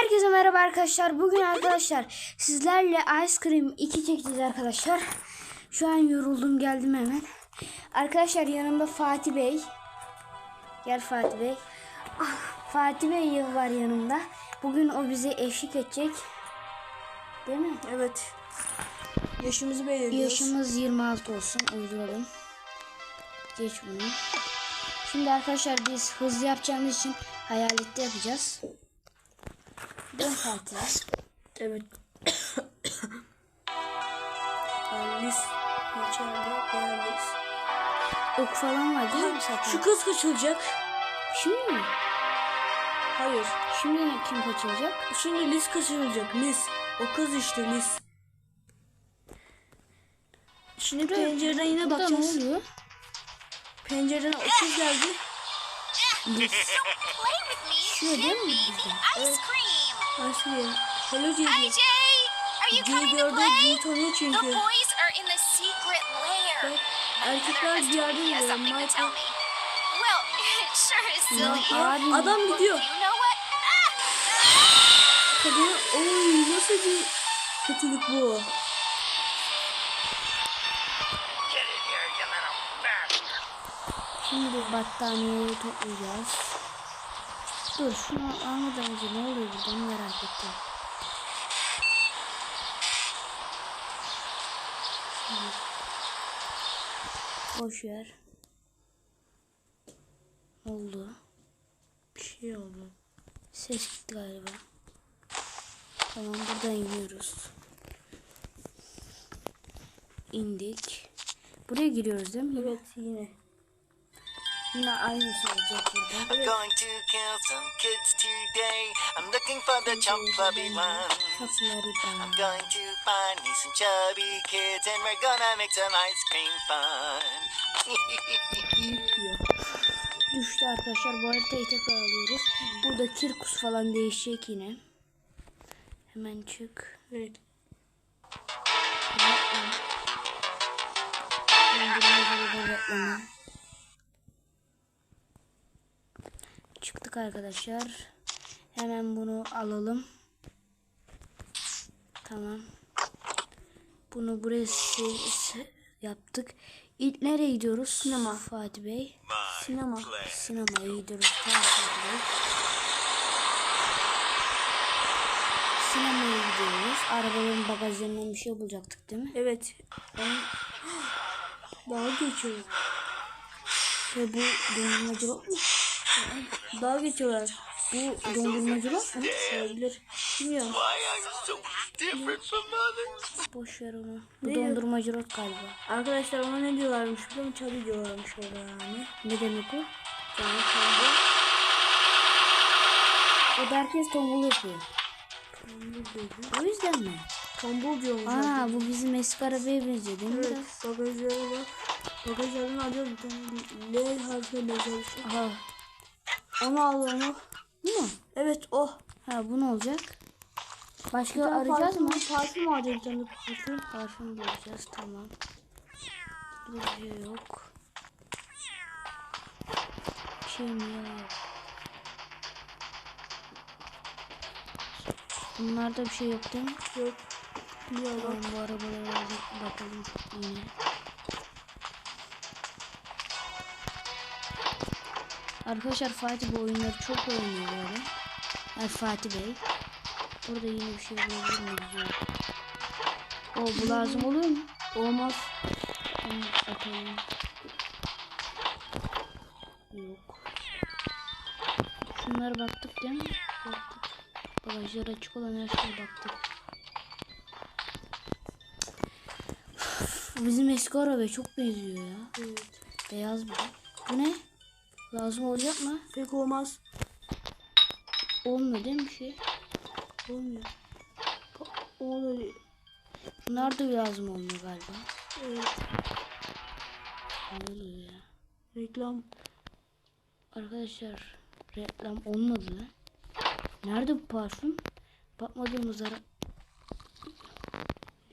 Herkese merhaba arkadaşlar. Bugün arkadaşlar sizlerle Ice Cream 2 çekeceğiz arkadaşlar. Şu an yoruldum geldim hemen. Arkadaşlar yanımda Fatih Bey. Gel Fatih Bey. Ah, Fatih Bey var yanımda. Bugün o bize eşlik edecek. Değil mi? Evet. Yaşımızı belirliyoruz. Yaşımız 26 olsun. Uyduralım. Geç bunu. Şimdi arkadaşlar biz hızlı yapacağımız için hayalette yapacağız. Değil mi Fatih? Evet. Alice içeride beğendiyiz. Ok falan var değil mi zaten? Şu kız kaçılacak. Şimdi mi? Hayır. Şimdi kim kaçıracak? Şimdi Liz kaçırılacak. Liz. O kız işte Liz. Şimdi pencereden yine Burada ne bakacağız. oluyor? Pencereden o kız geldi. Me. Şurada değil mi bizde? Cream. Aslı. Hello coming to gördü. play? Cici tanıyor The çünkü. boys are in the secret lair. Bak, erkekler bir yerde tell Michael. me. Well, it sure is silly. Ya. Adam gidiyor. You know what? Kadına oy nasıl bir kötülük bu? Şimdi battaniyeyi toplayacağız. Dur şunu almadan önce ne oluyor burada onu merak ettim. Boş. Ne oldu? Bir şey oldu. Ses gitti galiba. Tamam buradan iniyoruz. İndik. Buraya giriyoruz değil mi? Evet yine. Yine aynısı olacak burada. I'm going to kill some kids today. I'm looking for the chump ones. Kapıları I'm going to find me some chubby kids and we're gonna make some ice cream fun. Düştü arkadaşlar. Bu haritayı tekrar alıyoruz. Burada kirkus falan değişecek yine. Hemen çık. Evet. Reklam. Çıktık arkadaşlar. Hemen bunu alalım. Tamam. Bunu buraya yaptık. İlk nereye gidiyoruz? Sinema. Fatih Bey. Sinema. Sinemaya gidiyoruz. Tamam Fatih Bey. Sinemaya gidiyoruz. Arabaların bagajlarından bir şey bulacaktık değil mi? Evet. Ben... Daha geçiyorlar. Ve bu dondurmacılık mı? Daha geçiyorlar. Bu dondurmacılık mı? Olabilir. Bilmiyorum. Boş ver onu. Bu Ne? dondurmacılık galiba. Arkadaşlar ona ne diyorlarmış biliyor musun? Çabi diyorlarmış orada yani. Ne demek o? Yani çabi. O da herkes tombul yapıyor. Tombul dedi. O yüzden mi? Tombul diyormuş. Aa bu bizim eski arabaya benziyor değil mi? Evet. Bagajlarını alacağız bir tane L bir şey. Aha. Onu al onu. Bu mu? Evet o. Ha bu ne olacak? Başka tane arayacağız parfüm- mı? Parfüm bir tane parfüm. Parfüm bulacağız tamam. Burada şey yok. Bir şey mi yok? Bunlarda bir şey yok değil mi? Yok. Biliyorum. Tamam bu arabalara bakalım yine. Arkadaşlar Fatih bu oyunları çok oynuyor böyle. Yani Fatih Bey. Burada yine bir şey bulabilir miyiz? Yok. O bu lazım oluyor mu? Olmaz. Tamam bakalım. Yok. Şunlara baktık değil mi? Baktık. Bagajlar açık olan her şeye baktık. Bizim eski arabaya çok benziyor ya. Evet. Beyaz bu. Bu ne? Lazım olacak mı? Pek olmaz. Olmuyor değil mi bir şey? Olmuyor. Olur. Bunlar da lazım olmuyor galiba. Evet. Ne oluyor ya? Reklam. Arkadaşlar reklam olmadı lan. Nerede bu parfüm? Bakmadığımız ara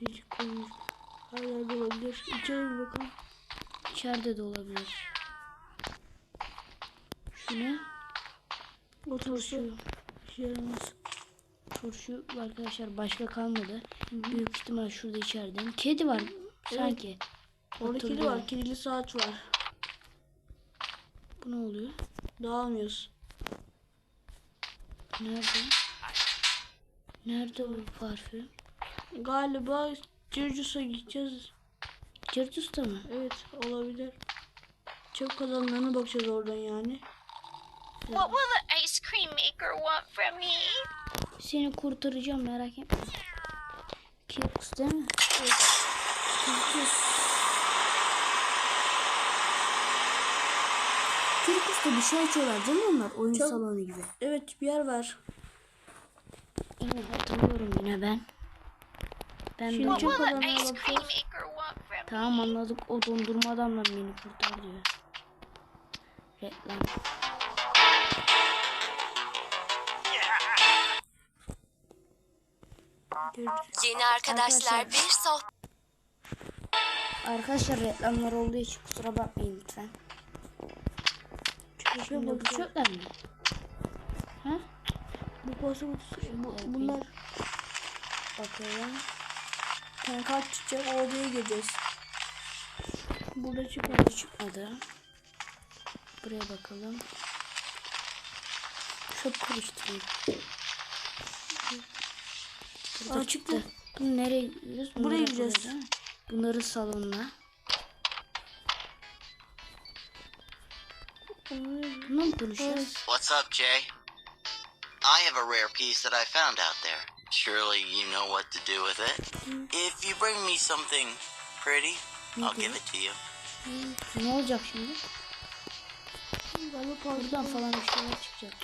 Değişik koymuş. Her yerde olabilir. İçeri bir bakalım. içeride de olabilir. Şu ne? Oturuşu. İşe yaramaz. turşu arkadaşlar başka kalmadı. Büyük ihtimal şurada içeriden. Kedi var sanki. Orada kedi var. Kedili saat var. Bu ne oluyor? Dağılmıyoruz. Nerede? Nerede o parfüm? Galiba Circus'a gideceğiz. Cırtısta mı? Evet olabilir. Çöp kazanlarına bakacağız oradan yani. What will the ice cream maker want from me? Seni kurtaracağım merak etme. Kirkus değil mi? Kirkus. Kirkus'ta bir şey açıyorlar değil mi onlar? Oyun Çok- salonu gibi. Evet bir yer var. Yine hatırlıyorum yine ben. Ben Şimdi böyle- What çöp will the kazanlarına ice cream bakacağız. maker want from me? Tamam anladık o dondurma adamlar beni kurtar diyor. Reklam. Yeni arkadaşlar bir sohbet. Arkadaşlar reklamlar olduğu için kusura bakmayın lütfen. Şimdi bu çöpler mi? Ha? Bu posta kutusu. Bu, bunlar Bakalım. tane kart çıkacak. O odaya gireceğiz. Burada çıkmadı. Çıkmadı. Buraya bakalım. Çöp karıştırayım. Burada Aa, çıktı. Bunu nereye gidiyoruz? Buraya gideceğiz. Bunları salonuna. Bunu mu konuşacağız? What's up, Jay? I have a rare piece that I found out there. Surely you know what to do with it. If you bring me something pretty, I'll give it to you. Ne olacak şimdi? Buradan falan bir şeyler çıkacak.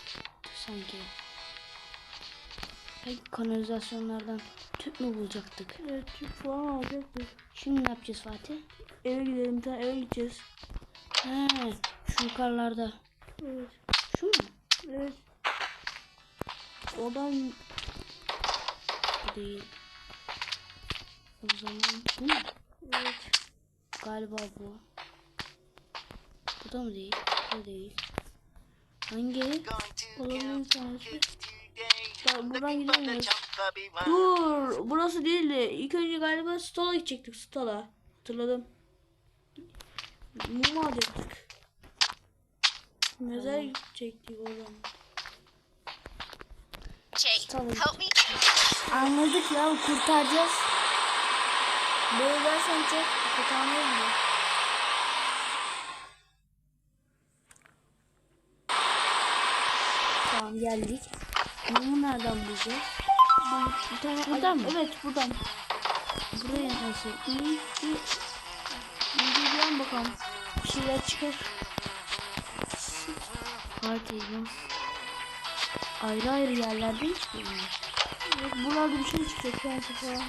Sanki. Kanalizasyonlardan tüp mü bulacaktık? Evet tüp falan alacaktık. Şimdi ne yapacağız Fatih? Eve gidelim. Tane eve gideceğiz. He, şu yukarılarda. Evet. Şu mu? Evet. Oradan Bu değil. O zaman bu mu? evet. Galiba bu. Bu da mı değil? Bu değil. Hangi? Give tanesi. Buradan gidemiyoruz. Dur. Burası değildi. İlk önce galiba Stola gidecektik. Stola. Hatırladım. Mum alacaktık. Mezar gidecektik Tamam. help me. Anladık ya kurtaracağız. Böyle dersen çok kurtarmayız mı? Tamam geldik. Mumu nereden bulacağız? Bir tane Buradan mı? Evet buradan. Buraya nasıl? İyi. İyi bir yan bakalım. Bir şeyler çıkar. Kartezim. Ayrı ayrı yerlerde mi çıkıyor? Evet, buralarda bir şey çıkacak prensi falan.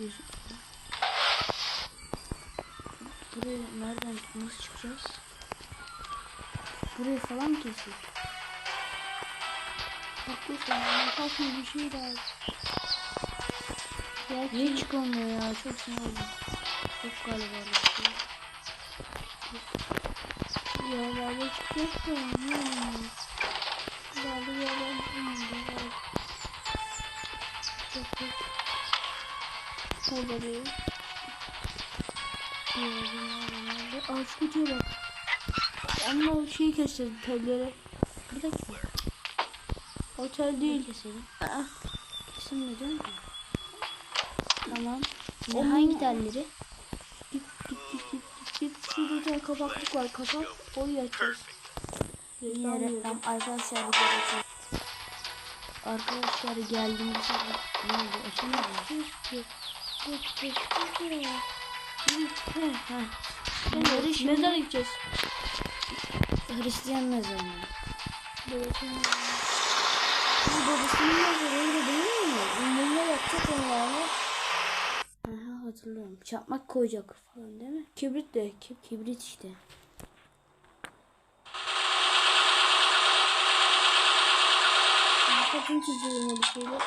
Çıkıyorsun. Buraya nereden nasıl çıkacağız? Buraya falan kesecek? Haklısın. Kalkma bir şey lazım. Belki Niye çıkamıyor ya? Çok sinir oldum. Yok galiba öyle bir şey. yerlerde çıkacak da. Hmm. Yerlerde yerlerde bilmiyorum. Çok yok. Yerlerde. Aa şu kutuya bak. Ama o şeyi keseceğiz telleri. Buradaki mi? Otel değil. Keselim. Aa, Kesilmedi mi? Tamam. Ne, Onun- hangi telleri? Git git git git git git. Şurada bir tane kapaklık var kapak. Orayı açacağız. Yine Reklam. Arkadaşlar bir kere. Arkadaşlar geldiğimde sabah ne oldu? Açılmadı mı? Heh. Bunları Barış mezar gideceğiz. Hristiyan mezarı. Bu babasının mezarı da değil mi? Bununla yapacak onlarla. Aha hatırlıyorum. Çakmak koyacak falan değil mi? Kibrit de. Kibrit işte. Kapın çizgilerine bir şeyler.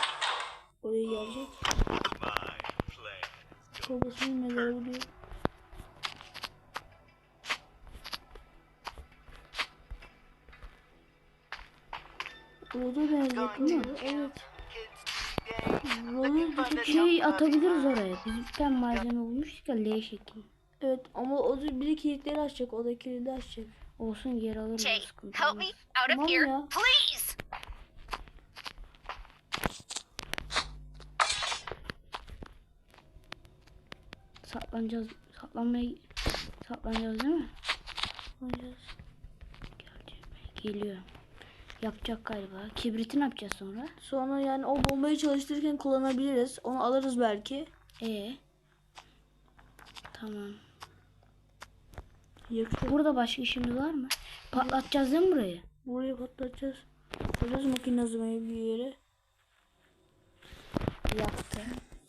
Oraya gelecek. Babasının mezarı buluyor. Roda değil mi? Evet. Roda Şey atabiliriz oraya. Biz bir tane malzeme bulmuştuk ya L şekli. Evet ama o da bir de kilitleri açacak. O da kilidi açacak. Olsun geri alırız. Jay, sıkıntı help me out of here, please. Saklanacağız. Saklanmaya saklanacağız değil mi? Oynayacağız. Geliyor. Yapacak galiba. Kibriti ne yapacağız sonra? Sonra yani o bombayı çalıştırırken kullanabiliriz. Onu alırız belki. E. Tamam. Yakıyor. Burada başka işimiz var mı? Patlatacağız değil mi burayı? Burayı patlatacağız. Koyacağız makinazmayı bir yere. Yaktı.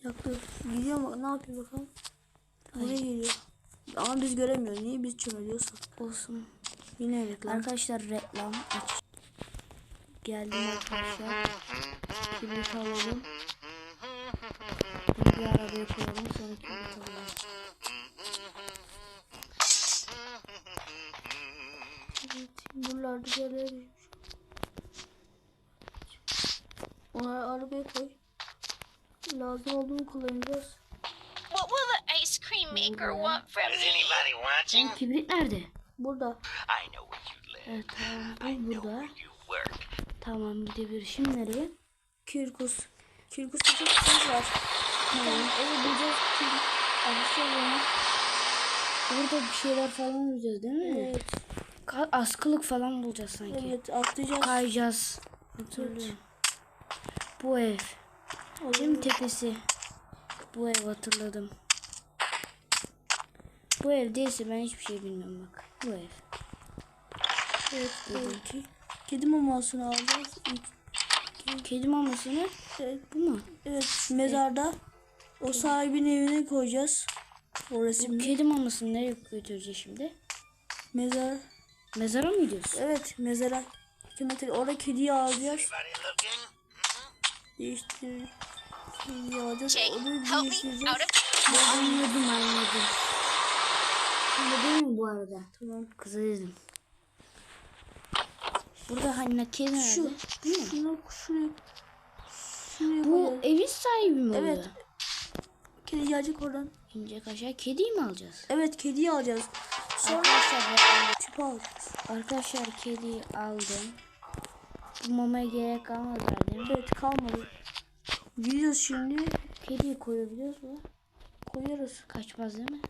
Yaktı. Gidiyor mu? Ne yapıyor bakalım? Buraya geliyor. Ama biz göremiyoruz. Niye biz çömeliyorsak? Olsun. Yine lan. Arkadaşlar reklam aç. Geldim arkadaşlar. Kibrit alalım. Bunu bir arabaya koyalım sonra kibrit alalım. Evet. Buralarda düşmüş. Onları arabaya koy. Lazım olduğunu kullanacağız. Maker want from Is me? anybody watching? Oğlum kibrit nerede? Burada. I know where you live. Evet tamam. I Bu know burada. where you work. Tamam gidebilir. Şimdi nereye? Kirkus. Kirkus'ta çok şey var. Tamam. Evet bulacağız. Burada bir şeyler falan bulacağız değil mi? Evet. Ka- askılık falan bulacağız sanki. Evet atlayacağız. Kayacağız. Hatırlıyorum. Bu ev. Değil mi tepesi? Bu ev hatırladım. Bu ev değilse ben hiçbir şey bilmiyorum bak. Bu ev. Evet. Belki. Kedi mamasını alacağız. Kedi mamasını Evet. bu mu? Evet. Mezarda. O sahibin evine koyacağız. O Bu resimde. kedi mamasını nereye götüreceğiz şimdi? Mezar. Mezara mı gidiyorsun? Evet. Mezara. Hükümete orada kediyi alacağız. Değiştir. Kediyi alacağız. Onu help me değiştireceğiz. out of Anladım anladım. Şimdi değil mi bu arada? Tamam. Kıza dedim. Burada hani kedi nerede? Şu. Değil mi? Şunu şuraya. Şuraya Bu koyalım. evin sahibi mi oluyor? Evet. Kedi gelecek oradan. İnecek aşağı kediyi mi alacağız? Evet kediyi alacağız. Sonra Arkadaşlar, tüpü alacağız. arkadaşlar kediyi aldım. Bu mamaya gerek kalmadı zaten. Evet kalmadı. Gidiyoruz şimdi. Kediyi koyabiliyoruz mu? Koyarız. Kaçmaz değil mi?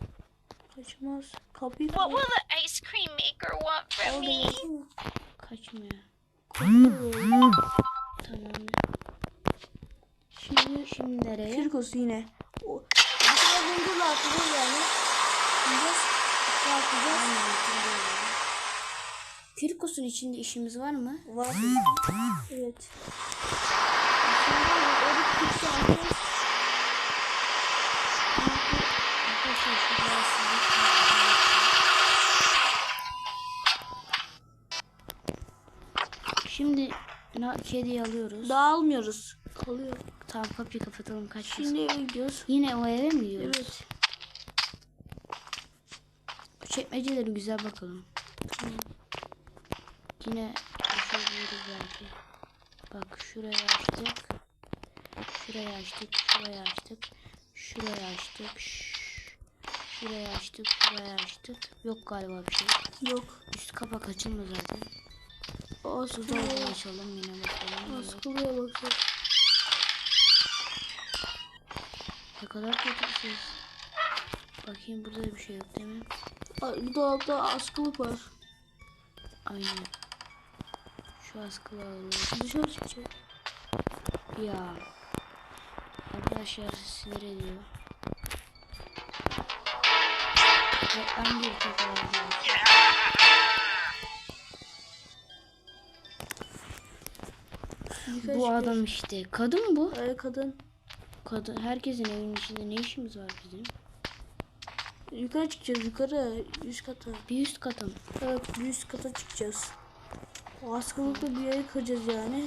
Kaçmaz. Kapıyı What will the ice cream maker want from me? Kaçmıyor. Koyuyoruz. Tamam. Şimdi Şimdi nereye? Kirkos yine. O, bu sefer Bungur'la atacağız yani. Kirkus'un içinde işimiz var mı? Var. Evet. Alacağız. Na- kediyi alıyoruz. Dağılmıyoruz. Kalıyor. Tamam kapıyı kapatalım kaçmasın. Şimdi eve gidiyoruz. Yine o eve mi gidiyoruz? Evet. Bu çekmecelere güzel bakalım. Yine düşebiliriz belki. Bak şurayı açtık. Şurayı açtık. Şurayı açtık. Şurayı açtık. şş, Şurayı açtık. Şurayı açtık. Yok galiba bir şey. Yok. Üst kapak açılmıyor zaten. Olsun. Şurayı açalım yine bakalım. Yok. Askılıya bakacağız. Ne kadar kötü bir ses. Bakayım burada da bir şey yok değil mi? Ay, Bu dolapta askılık var. Aynen. Şu askılı alalım. Dışarı çıkacak. Ya. Arkadaşlar sinir ediyor. Reklam bir çok arkadaşlar. Birkaç Bu adam işte. Kadın mı bu? Ay, kadın. Kadın. Herkesin evinin içinde ne işimiz var bizim? Yukarı çıkacağız yukarı. Üst kata. Bir üst katım. Evet bir üst kata çıkacağız. O askılıkla bir yere kıracağız yani.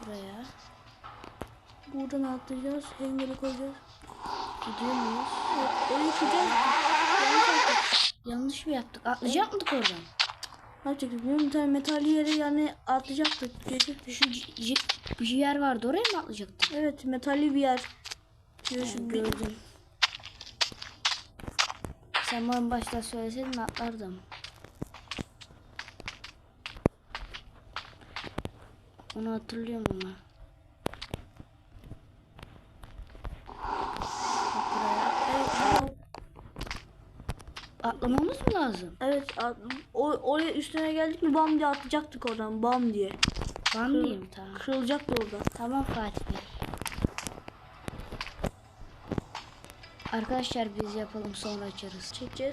Buraya. Buradan atlayacağız. Hangeri koyacağız. Gidiyor muyuz? Evet, orayı kıracağız. Yanlış mı yaptık? Atlayacak mıydık oradan? Musun? Bir tane metalli yere yani atlayacaktık. Şu bir yer vardı oraya mı atlayacaktık? Evet metalli bir yer. Bir- gördüm. Sen bana başta söyleseydin atlardım. Onu hatırlıyorum ama. Bak buraya. Evet, tamam. Atlamamız mı lazım? evet at- o, oraya üstüne geldik mi bam diye atlayacaktık oradan bam diye. Ben miyim? Tamam. Kırılacaktı orada. Tamam Fatih Bey. Arkadaşlar biz yapalım sonra açarız. Çekeceğiz.